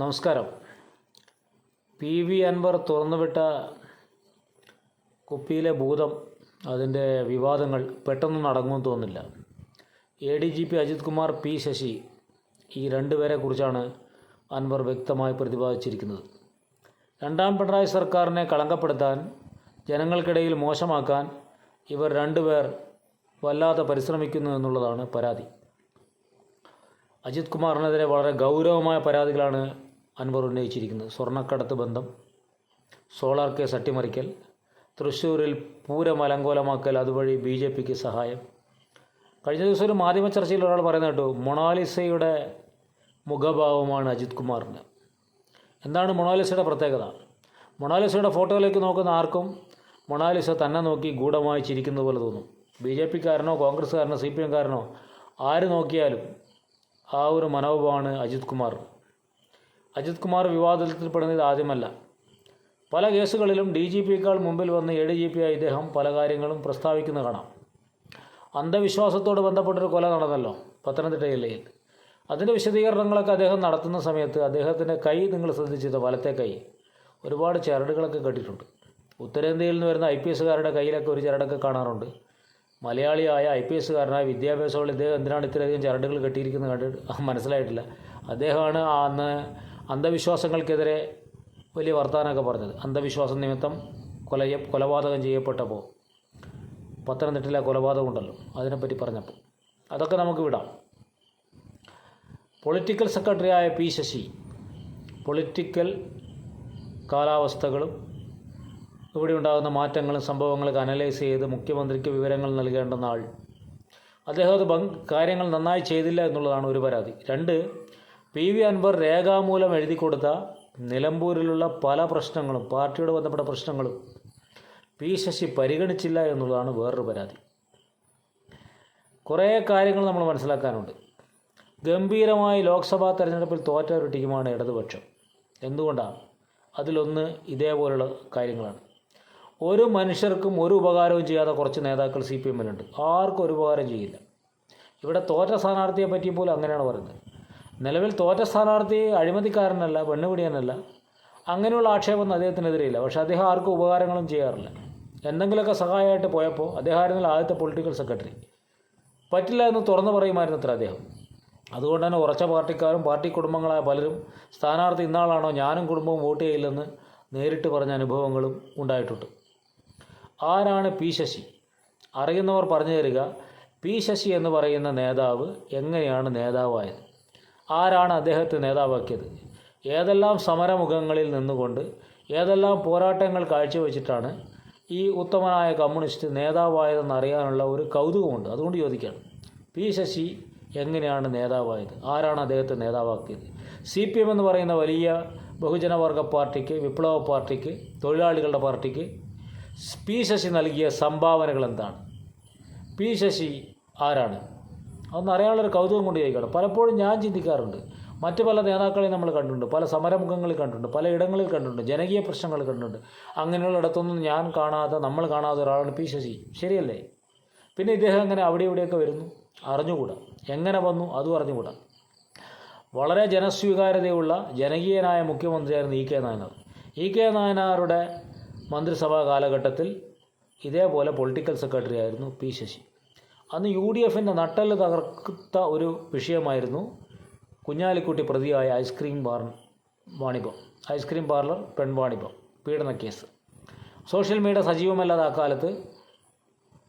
നമസ്കാരം. P V Anvar തുറന്നുവിട്ട കുപ്പിയിലെ ഭൂതം അതിന്റെ വിവാദങ്ങൾ പെട്ടെന്ന് നടങ്ങുമെന്ന് തോന്നുന്നില്ല. A D G P Ajith Kumar P Sasi ഈ രണ്ടുപേരെ കുറിച്ചാണ് അൻവർ വ്യക്തമായി പ്രതിപാദിച്ചിരിക്കുന്നത്. രണ്ടാം പിണറായി സർക്കാരിനെ കളങ്കപ്പെടുത്താൻ ജനങ്ങൾക്കിടയിൽ മോശമാക്കാൻ ഇവർ രണ്ടുപേർ വല്ലാതെ പരിശ്രമിക്കുന്നു എന്നുള്ളതാണ് പരാതി. അജിത് കുമാറിനെതിരെ വളരെ ഗൗരവമായ പരാതികളാണ് അൻവർ ഉന്നയിച്ചിരിക്കുന്നത്. സ്വർണക്കടത്ത് ബന്ധം സോളാർ കേസ് അട്ടിമറിക്കൽ തൃശ്ശൂരിൽ പൂരം അലങ്കോലമാക്കൽ അതുവഴി ബി ജെ പിക്ക് സഹായം. കഴിഞ്ഞ ദിവസം ഒരു മാധ്യമ ചർച്ചയിൽ ഒരാൾ പറയുന്ന കേട്ടു മൊണാലിസയുടെ മുഖഭാവമാണ് അജിത് കുമാറിന്. എന്താണ് മൊണാലിസയുടെ പ്രത്യേകത? മൊണാലിസയുടെ ഫോട്ടോയിലേക്ക് നോക്കുന്ന ആർക്കും മൊണാലിസ തന്നെ നോക്കി ഗൂഢമായി ചിരിക്കുന്നത് പോലെ തോന്നും. ബി ജെ പിക്കാരനോ കോൺഗ്രസ്സുകാരനോ സി പി എംകാരനോ ആര് നോക്കിയാലും ആ ഒരു മനോഭാവമാണ് അജിത് കുമാർ അജിത് കുമാർ വിവാദത്തിൽപ്പെടുന്നത് ആദ്യമല്ല. പല കേസുകളിലും ഡി ജി പിയേക്കാൾ മുമ്പിൽ വന്ന് എ ഡി ജി പി ആയി ഇദ്ദേഹം പല കാര്യങ്ങളും പ്രസ്താവിക്കുന്നത് കാണാം. അന്ധവിശ്വാസത്തോട് ബന്ധപ്പെട്ടൊരു കൊല നടന്നല്ലോ പത്തനംതിട്ട ജില്ലയിൽ അതിന്റെ വിശദീകരണങ്ങളൊക്കെ അദ്ദേഹം നടത്തുന്ന സമയത്ത് അദ്ദേഹത്തിന്റെ കൈ നിങ്ങൾ ശ്രദ്ധിച്ചത് വലത്തെ കൈ. ഒരുപാട് ചരടുകളൊക്കെ കെട്ടിയിട്ടുണ്ട്. ഉത്തരേന്ത്യയിൽ നിന്ന് വരുന്ന ഐ പി എസ്സുകാരുടെ കയ്യിലൊക്കെ ഒരു ചരടൊക്കെ കാണാറുണ്ട്. മലയാളിയായ ഐ പി എസ്സുകാരനായ വിദ്യാഭ്യാസമുള്ള ഇദ്ദേഹം എന്തിനാണ് ഇത്രയധികം ചരടുകൾ കെട്ടിയിരിക്കുന്നത് കണ്ടിട്ട്? മനസ്സിലായിട്ടില്ല. അദ്ദേഹമാണ് അന്ന് അന്ധവിശ്വാസങ്ങൾക്കെതിരെ വലിയ വർത്തമാനമൊക്കെ പറഞ്ഞത്. അന്ധവിശ്വാസം നിമിത്തം കൊല കൊലപാതകം ചെയ്യപ്പെട്ടപ്പോൾ പത്തനംതിട്ടയിലെ കൊലപാതകം ഉണ്ടല്ലോ അതിനെപ്പറ്റി പറഞ്ഞപ്പോൾ. അതൊക്കെ നമുക്ക് വിടാം. പൊളിറ്റിക്കൽ സെക്രട്ടറി ആയ പി ശശി പൊളിറ്റിക്കൽ കാലാവസ്ഥകളും ഇവിടെ ഉണ്ടാകുന്ന മാറ്റങ്ങളും സംഭവങ്ങളൊക്കെ അനലൈസ് ചെയ്ത് മുഖ്യമന്ത്രിക്ക് വിവരങ്ങൾ നൽകേണ്ടെന്നാൾ അദ്ദേഹം അത് കാര്യങ്ങൾ നന്നായി ചെയ്തില്ല എന്നുള്ളതാണ് ഒരു പരാതി. രണ്ട് പി വി അൻവർ രേഖാമൂലം എഴുതി കൊടുത്ത നിലമ്പൂരിലുള്ള പല പ്രശ്നങ്ങളും പാർട്ടിയോട് ബന്ധപ്പെട്ട പ്രശ്നങ്ങളും പി ശശി പരിഗണിച്ചില്ല എന്നുള്ളതാണ് വേറൊരു പരാതി. കുറേ കാര്യങ്ങൾ നമ്മൾ മനസ്സിലാക്കാനുണ്ട്. ഗംഭീരമായി ലോക്സഭാ തെരഞ്ഞെടുപ്പിൽ തോറ്റ ഒരു ടീമാണ് ഇടതുപക്ഷം. എന്തുകൊണ്ടാണ്? അതിലൊന്ന് ഇതേപോലുള്ള കാര്യങ്ങളാണ്. ഒരു മനുഷ്യർക്കും ഒരു ഉപകാരവും ചെയ്യാത്ത കുറച്ച് നേതാക്കൾ സി പി എമ്മിലുണ്ട്. ആർക്കും ഒരു ഉപകാരം ചെയ്യില്ല. ഇവിടെ തോറ്റ സ്ഥാനാർത്ഥിയെ പറ്റി പോലും അങ്ങനെയാണ് പറയുന്നത്. നിലവിൽ തോറ്റ സ്ഥാനാർത്ഥി അഴിമതിക്കാരനല്ല പെണ്ണുപിടിയനല്ല അങ്ങനെയുള്ള ആക്ഷേപമൊന്നും അദ്ദേഹത്തിനെതിരെയില്ല. പക്ഷേ അദ്ദേഹം ആർക്കും ഉപകാരങ്ങളും ചെയ്യാറില്ല. എന്തെങ്കിലുമൊക്കെ സഹായമായിട്ട് പോയപ്പോൾ അദ്ദേഹമായിരുന്നില്ല ആദ്യത്തെ പൊളിറ്റിക്കൽ സെക്രട്ടറി. പറ്റില്ല എന്ന് തുറന്നു പറയുമായിരുന്നു അത്ര അദ്ദേഹം. അതുകൊണ്ട് തന്നെ ഉറച്ച പാർട്ടിക്കാരും പാർട്ടി കുടുംബങ്ങളായ പലരും സ്ഥാനാർത്ഥി ഇന്നാളാണോ ഞാനും കുടുംബവും വോട്ട് ചെയ്യില്ലെന്ന് നേരിട്ട് പറഞ്ഞ അനുഭവങ്ങളും ഉണ്ടായിട്ടുണ്ട്. ആരാണ് പി ശശി? അറിയുന്നവർ പറഞ്ഞു തരിക പി ശശി എന്ന് പറയുന്ന നേതാവ് എങ്ങനെയാണ് നേതാവായത്? ആരാണ് അദ്ദേഹത്തെ നേതാവാക്കിയത്? ഏതെല്ലാം സമരമുഖങ്ങളിൽ നിന്നുകൊണ്ട് ഏതെല്ലാം പോരാട്ടങ്ങൾ കാഴ്ചവെച്ചിട്ടാണ് ഈ ഉത്തമനായ കമ്മ്യൂണിസ്റ്റ് നേതാവായതെന്ന് അറിയാനുള്ള ഒരു കൗതുകമുണ്ട്. അതുകൊണ്ട് ചോദിക്കുകയാണ് പി ശശി എങ്ങനെയാണ് നേതാവായത്? ആരാണ് അദ്ദേഹത്തെ നേതാവാക്കിയത്? സി പി എം എന്ന് പറയുന്ന വലിയ ബഹുജനവർഗ പാർട്ടിക്ക് വിപ്ലവ പാർട്ടിക്ക് തൊഴിലാളികളുടെ പാർട്ടിക്ക് പി ശശി നൽകിയ സംഭാവനകൾ എന്താണ്? പി ശശി ആരാണ്? അതൊന്ന് അറിയാനുള്ളൊരു കൗതുകം കൊണ്ട് ചോദിക്കണം പലപ്പോഴും ഞാൻ ചിന്തിക്കാറുണ്ട്. മറ്റു പല നേതാക്കളെയും നമ്മൾ കണ്ടിട്ടുണ്ട്. പല സമരമുഖങ്ങളിൽ കണ്ടിട്ടുണ്ട്. പല ഇടങ്ങളിൽ കണ്ടിട്ടുണ്ട്. ജനകീയ പ്രശ്നങ്ങൾ കണ്ടിട്ടുണ്ട്. അങ്ങനെയുള്ള ഇടത്തൊന്നും ഞാൻ കാണാതെ നമ്മൾ കാണാതെ ഒരാളാണ് പി ശശി. ശരിയല്ലേ? പിന്നെ ഇദ്ദേഹം അങ്ങനെ അവിടെ ഇവിടെയൊക്കെ വരുന്നു? അറിഞ്ഞുകൂടാ. എങ്ങനെ വന്നു? അതും അറിഞ്ഞുകൂടാ. വളരെ ജനസ്വീകാര്യതയുള്ള ജനകീയനായ മുഖ്യമന്ത്രിയായിരുന്നു E K Nayanar. E K നായനാറുടെ മന്ത്രിസഭാ കാലഘട്ടത്തിൽ ഇതേപോലെ പൊളിറ്റിക്കൽ സെക്രട്ടറി ആയിരുന്നു പി ശശി. അന്ന് യു ഡി എഫിന്റെ നട്ടൽ തകർത്ത ഒരു വിഷയമായിരുന്നു കുഞ്ഞാലിക്കുട്ടി പ്രതിയായ ഐസ്ക്രീം ബാർ വാണിഭം. ഐസ്ക്രീം പാർലർ പെൺവാണിഭം പീഡന കേസ്. സോഷ്യൽ മീഡിയ സജീവമല്ലാത്ത അക്കാലത്ത്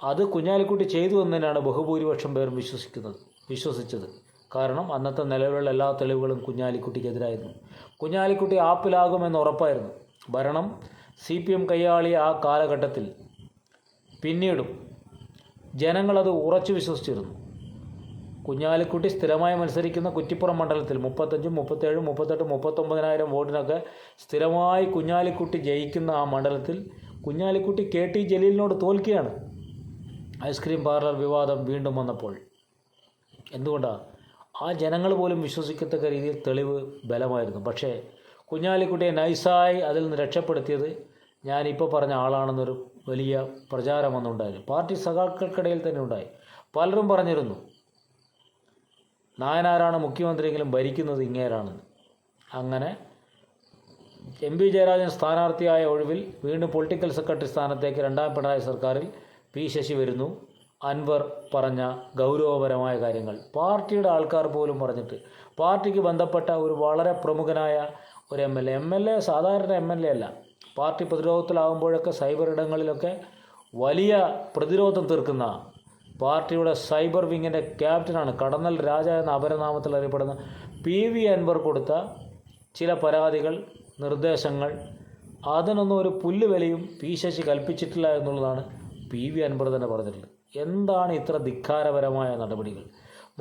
അത് കുഞ്ഞാലിക്കുട്ടി ചെയ്തു എന്നതിനാണ് ബഹുഭൂരിപക്ഷം പേരും വിശ്വസിക്കുന്നത് വിശ്വസിച്ചത്. കാരണം അന്നത്തെ നിലവിലുള്ള എല്ലാ തെളിവുകളും കുഞ്ഞാലിക്കുട്ടിക്കെതിരായിരുന്നു. കുഞ്ഞാലിക്കുട്ടി ആപ്പിലാകുമെന്ന് ഉറപ്പായിരുന്നു. ഭരണം സി പി എം കൈയാളിയ ആ കാലഘട്ടത്തിൽ പിന്നീടും ജനങ്ങളത് ഉറച്ചു വിശ്വസിച്ചിരുന്നു. കുഞ്ഞാലിക്കുട്ടി സ്ഥിരമായി മത്സരിക്കുന്ന കുറ്റിപ്പുറം മണ്ഡലത്തിൽ മുപ്പത്തഞ്ചും മുപ്പത്തേഴും മുപ്പത്തെട്ടും മുപ്പത്തൊമ്പതിനായിരം വോട്ടിനൊക്കെ സ്ഥിരമായി കുഞ്ഞാലിക്കുട്ടി ജയിക്കുന്ന ആ മണ്ഡലത്തിൽ കുഞ്ഞാലിക്കുട്ടി കെ ടി ജലീലിനോട് തോൽക്കുകയാണ്. ഐസ്ക്രീം പാർലർ വിവാദം വീണ്ടും വന്നപ്പോൾ. എന്തുകൊണ്ടാണ് ആ ജനങ്ങൾ പോലും വിശ്വസിക്കത്തക്ക രീതിയിൽ തെളിവ് ബലമായിരുന്നു. പക്ഷേ കുഞ്ഞാലിക്കുട്ടിയെ നൈസായി അതിൽ നിന്ന് രക്ഷപ്പെടുത്തിയത് ഞാനിപ്പോൾ പറഞ്ഞ ആളാണെന്നൊരു വലിയ പ്രചാരം അന്നുണ്ടായിരുന്നു പാർട്ടി സഖാക്കൾക്കിടയിൽ തന്നെ ഉണ്ടായി. പലരും പറഞ്ഞിരുന്നു നായനാരാണ് മുഖ്യമന്ത്രിയെങ്കിലും ഭരിക്കുന്നത് ഇങ്ങേരാണെന്ന്. അങ്ങനെ എം പി ജയരാജൻ സ്ഥാനാർത്ഥിയായ ഒഴിവിൽ വീണ്ടും പൊളിറ്റിക്കൽ സെക്രട്ടറി സ്ഥാനത്തേക്ക് രണ്ടാം പിണറായി സർക്കാരിൽ പി ശശി വരുന്നു. അൻവർ പറഞ്ഞ ഗൗരവപരമായ കാര്യങ്ങൾ. പാർട്ടിയുടെ ആൾക്കാർ പോലും പറഞ്ഞിട്ട് പാർട്ടിക്ക് ബന്ധപ്പെട്ട ഒരു വളരെ പ്രമുഖനായ ഒരു M L A M L A സാധാരണ എം എൽ എ അല്ല പാർട്ടി പ്രതിരോധത്തിലാവുമ്പോഴൊക്കെ സൈബർ ഇടങ്ങളിലൊക്കെ വലിയ പ്രതിരോധം തീർക്കുന്ന പാർട്ടിയുടെ സൈബർ വിങ്ങിന്റെ ക്യാപ്റ്റനാണ് കടന്നൽ രാജ എന്ന അപരനാമത്തിൽ അറിയപ്പെടുന്ന പി വി അൻവർ കൊടുത്ത ചില പരാതികൾ നിർദ്ദേശങ്ങൾ. അതിനൊന്നും ഒരു പുല്ല് വിലയും പി ശശി കൽപ്പിച്ചിട്ടില്ല എന്നുള്ളതാണ് പി വി അൻവർ തന്നെ പറഞ്ഞിട്ടുള്ളത്. എന്താണ് ഇത്ര ധിക്കാരപരമായ നടപടികൾ?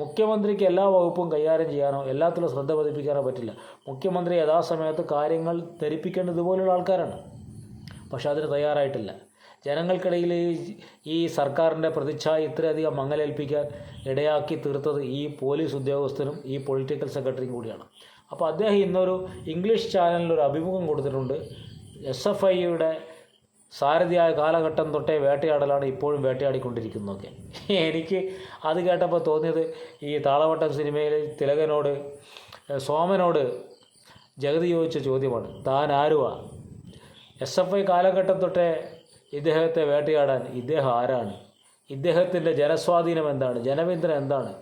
മുഖ്യമന്ത്രിക്ക് എല്ലാ വകുപ്പും കൈകാര്യം ചെയ്യാനോ എല്ലാത്തിലും ശ്രദ്ധ പതിപ്പിക്കാനോ പറ്റില്ല. മുഖ്യമന്ത്രി യഥാസമയത്ത് കാര്യങ്ങൾ ധരിപ്പിക്കേണ്ടത് ഇതുപോലുള്ള ആൾക്കാരാണ്. പക്ഷേ അതിന് തയ്യാറായിട്ടില്ല. ജനങ്ങൾക്കിടയിൽ ഈ സർക്കാരിന്റെ പ്രതിച്ഛായ ഇത്രയധികം മങ്ങലേൽപ്പിക്കാൻ ഇടയാക്കി തീർത്തത് ഈ പോലീസ് ഉദ്യോഗസ്ഥനും ഈ പൊളിറ്റിക്കൽ സെക്രട്ടറിയും കൂടിയാണ്. അപ്പോൾ അദ്ദേഹം ഇന്നൊരു ഇംഗ്ലീഷ് ചാനലിൽ ഒരു അഭിമുഖം കൊടുത്തിട്ടുണ്ട്. എസ് എഫ് ഐയുടെ സാരഥിയായ കാലഘട്ടം തൊട്ടേ വേട്ടയാടലാണ് ഇപ്പോഴും വേട്ടയാടിക്കൊണ്ടിരിക്കുന്നതൊക്കെ. എനിക്ക് അത് കേട്ടപ്പോൾ തോന്നിയത് ഈ താളവട്ടം സിനിമയിൽ തിലകനോട് സോമനോട് ജഗതി ചോദിച്ച ചോദ്യമാണ് താൻ ആരുവാ? എസ് എഫ് ഐ കാലഘട്ടം തൊട്ടേ ഇദ്ദേഹത്തെ വേട്ടയാടാൻ ഇദ്ദേഹം ആരാണ്? ഇദ്ദേഹത്തിന്റെ ജനസ്വാധീനം എന്താണ്? ജനവിന്ദനം എന്താണ്?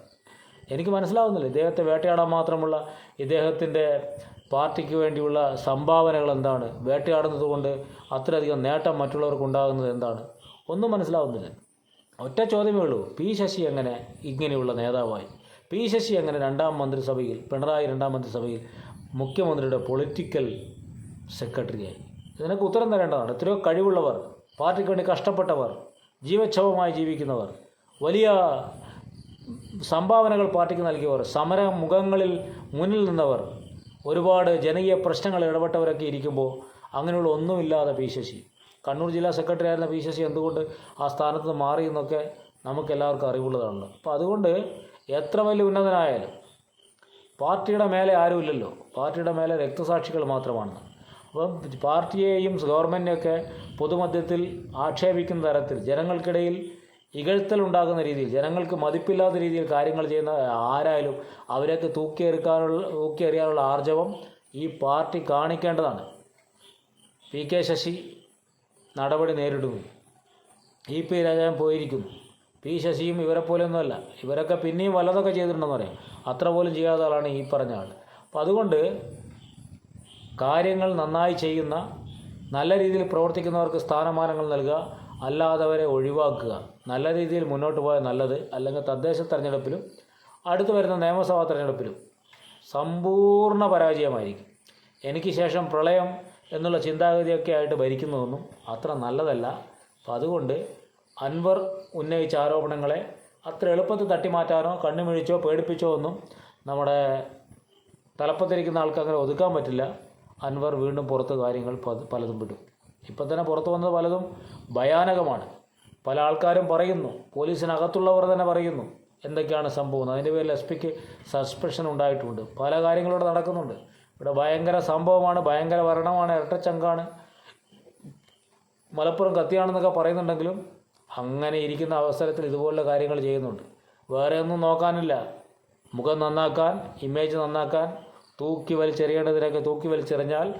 എനിക്ക് മനസ്സിലാവുന്നില്ല. ഇദ്ദേഹത്തെ വേട്ടയാടാൻ മാത്രമുള്ള ഇദ്ദേഹത്തിന്റെ പാർട്ടിക്ക് വേണ്ടിയുള്ള സംഭാവനകൾ എന്താണ്? വേട്ടയാടുന്നത് കൊണ്ട് അത്രയധികം നേട്ടം മറ്റുള്ളവർക്ക് ഉണ്ടാകുന്നത് എന്താണ്? ഒന്നും മനസ്സിലാവുന്നില്ല. ഒറ്റ ചോദ്യമേ ഉള്ളൂ. പി ശശി എങ്ങനെ ഇങ്ങനെയുള്ള നേതാവായി? പി ശശി എങ്ങനെ രണ്ടാം മന്ത്രിസഭയിൽ പിണറായി രണ്ടാം മന്ത്രിസഭയിൽ മുഖ്യമന്ത്രിയുടെ പൊളിറ്റിക്കൽ സെക്രട്ടറിയായി? ഇതിനൊക്കെ ഉത്തരം തരേണ്ടതാണ്. എത്രയോ കഴിവുള്ളവർ പാർട്ടിക്ക് വേണ്ടി കഷ്ടപ്പെട്ടവർ ജീവച്ഛവമായി ജീവിക്കുന്നവർ വലിയ സംഭാവനകൾ പാർട്ടിക്ക് നൽകിയവർ സമരമുഖങ്ങളിൽ മുന്നിൽ നിന്നവർ ഒരുപാട് ജനകീയ പ്രശ്നങ്ങൾ ഇടപെട്ടവരൊക്കെ ഇരിക്കുമ്പോൾ അങ്ങനെയുള്ള ഒന്നുമില്ലാതെ പി ശശി. കണ്ണൂർ ജില്ലാ സെക്രട്ടറി ആയിരുന്ന പി ശശി എന്തുകൊണ്ട് ആ സ്ഥാനത്ത് മാറി എന്നൊക്കെ നമുക്കെല്ലാവർക്കും അറിവുള്ളതാണല്ലോ അപ്പോൾ അതുകൊണ്ട് എത്ര വലിയ ഉന്നതനായാലും പാർട്ടിയുടെ മേലെ ആരുമില്ലല്ലോ. പാർട്ടിയുടെ മേലെ രക്തസാക്ഷികൾ മാത്രമാണ്. അപ്പം പാർട്ടിയെയും ഗവൺമെന്റിനെയൊക്കെ പൊതുമധ്യത്തിൽ ആക്ഷേപിക്കുന്ന തരത്തിൽ ജനങ്ങൾക്കിടയിൽ ഇകഴ്ത്തലുണ്ടാകുന്ന രീതിയിൽ ജനങ്ങൾക്ക് മതിപ്പില്ലാത്ത രീതിയിൽ കാര്യങ്ങൾ ചെയ്യുന്ന ആരായാലും അവരെയൊക്കെ തൂക്കിയെടുക്കാനുള്ള തൂക്കിയെറിയാനുള്ള ആർജവം ഈ പാർട്ടി കാണിക്കേണ്ടതാണ്. പി കെ ശശി നടപടി നേരിടുന്നു. ഇ പി രാജാൻ പോയിരിക്കുന്നു. പി ശശിയും ഇവരെ പോലെയൊന്നുമല്ല ഇവരൊക്കെ പിന്നെയും വല്ലതൊക്കെ ചെയ്തിട്ടുണ്ടെന്ന് പറയാം. അത്ര പോലും ചെയ്യാത്ത ആളാണ് ഈ പറഞ്ഞ ആൾ അപ്പം അതുകൊണ്ട് കാര്യങ്ങൾ നന്നായി ചെയ്യുന്ന നല്ല രീതിയിൽ പ്രവർത്തിക്കുന്നവർക്ക് സ്ഥാനമാനങ്ങൾ നൽകുക അല്ലാത്തവരെ ഒഴിവാക്കുക. നല്ല രീതിയിൽ മുന്നോട്ട് പോയാൽ നല്ലത്. അല്ലെങ്കിൽ തദ്ദേശ തെരഞ്ഞെടുപ്പിലും അടുത്ത് വരുന്ന നിയമസഭാ തെരഞ്ഞെടുപ്പിലും സമ്പൂർണ പരാജയമായിരിക്കും. എനിക്ക് ശേഷം പ്രളയം എന്നുള്ള ചിന്താഗതിയൊക്കെ ആയിട്ട് ഭരിക്കുന്നതൊന്നും അത്ര നല്ലതല്ല. അപ്പം അതുകൊണ്ട് അൻവർ ഉന്നയിച്ച ആരോപണങ്ങളെ അത്ര എളുപ്പത്തിൽ തട്ടിമാറ്റാനോ കണ്ണുമിഴിച്ചോ പേടിപ്പിച്ചോ ഒന്നും നമ്മുടെ തലപ്പത്തിരിക്കുന്ന ആൾക്ക് ഒതുക്കാൻ പറ്റില്ല. അൻവർ വീണ്ടും പുറത്ത് കാര്യങ്ങൾ പലതും വിടും. ഇപ്പം തന്നെ പുറത്തു വന്നത് പലതും ഭയാനകമാണ്. പല ആൾക്കാരും പറയുന്നു പോലീസിനകത്തുള്ളവർ തന്നെ പറയുന്നു എന്തൊക്കെയാണ് സംഭവം. അതിന്റെ പേരിൽ എസ് പിക്ക് സസ്പെൻഷൻ ഉണ്ടായിട്ടുണ്ട്. പല കാര്യങ്ങളിവിടെ നടക്കുന്നുണ്ട്. ഇവിടെ ഭയങ്കര സംഭവമാണ് ഭയങ്കര ഭരണമാണ് ഇരട്ടച്ചങ്കാണ്. മലപ്പുറം കത്തിയാണെന്നൊക്കെ പറയുന്നുണ്ടെങ്കിലും അങ്ങനെ ഇരിക്കുന്ന അവസരത്തിൽ ഇതുപോലുള്ള കാര്യങ്ങൾ ചെയ്യുന്നുണ്ട്. വേറെ ഒന്നും നോക്കാനില്ല. മുഖം നന്നാക്കാൻ ഇമേജ് നന്നാക്കാൻ തൂക്കി വലിച്ചെറിയേണ്ടതിനൊക്കെ തൂക്കി വലിച്ചെറിഞ്ഞാൽ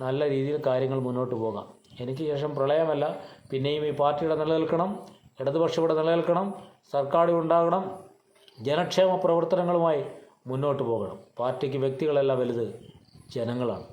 നല്ല രീതിയിൽ കാര്യങ്ങൾ മുന്നോട്ട് പോകാം. എനിക്ക് ശേഷം പ്രളയമല്ല പിന്നെയും ഈ പാർട്ടിയുടെ നിലനിൽക്കണം ഇടതുപക്ഷം ഇവിടെ നിലനിൽക്കണം സർക്കാർ ഉണ്ടാകണം ജനക്ഷേമ പ്രവർത്തനങ്ങളുമായി മുന്നോട്ട് പോകണം. പാർട്ടിക്ക് വ്യക്തികളല്ല വലുത് ജനങ്ങളാണ്.